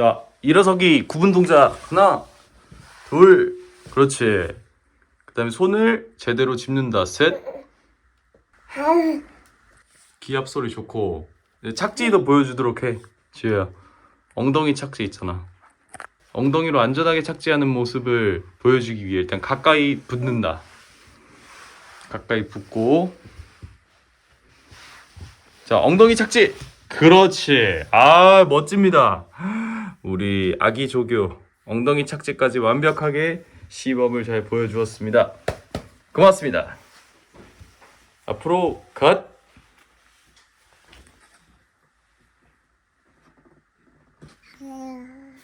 자, 일어서기 구분 동작. 하나, 둘, 그렇지. 그 다음에 손을 제대로 짚는다. 셋. 기압 소리 좋고. 이제 착지도 보여주도록 해. 지우야. 엉덩이 착지 있잖아. 엉덩이로 안전하게 착지하는 모습을 보여주기 위해 일단 가까이 붙는다. 가까이 붙고. 자, 엉덩이 착지. 그렇지. 아, 멋집니다. 우리 아기 조교 엉덩이 착지까지 완벽하게 시범을 잘 보여주었습니다. 고맙습니다. 앞으로 컷.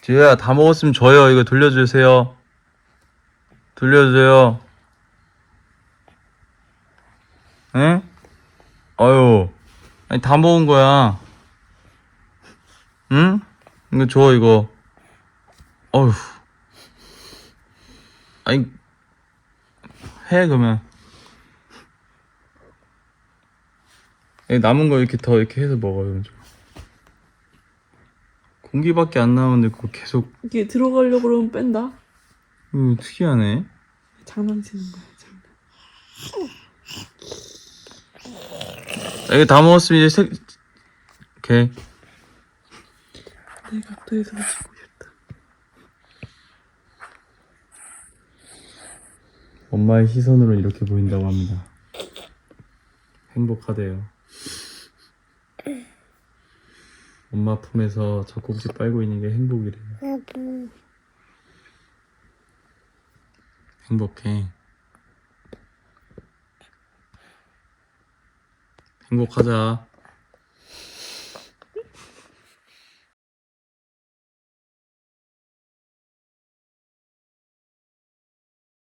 지우야 다 먹었으면 줘요. 이거 돌려주세요. 돌려주세요. 응? 아유, 아니 다 먹은 거야. 응? 이거 줘 이거. 어휴. 아니 해 그러면. 남은 거 이렇게 더 이렇게 해서 먹어요. 좀. 공기밖에 안 나오는데 그거 계속 이게 들어가려고 그러면 뺀다. 이거 특이하네. 장난치는 거야. 장난. 자, 이거 다 먹었으면 이제 색. 오케이. 더 이상 치고 싶다. 엄마의 시선으로 이렇게 보인다고 합니다. 행복하대요. 엄마 품에서 젖꼭지 빨고 있는 게 행복이래요. 행복해. 행복하자.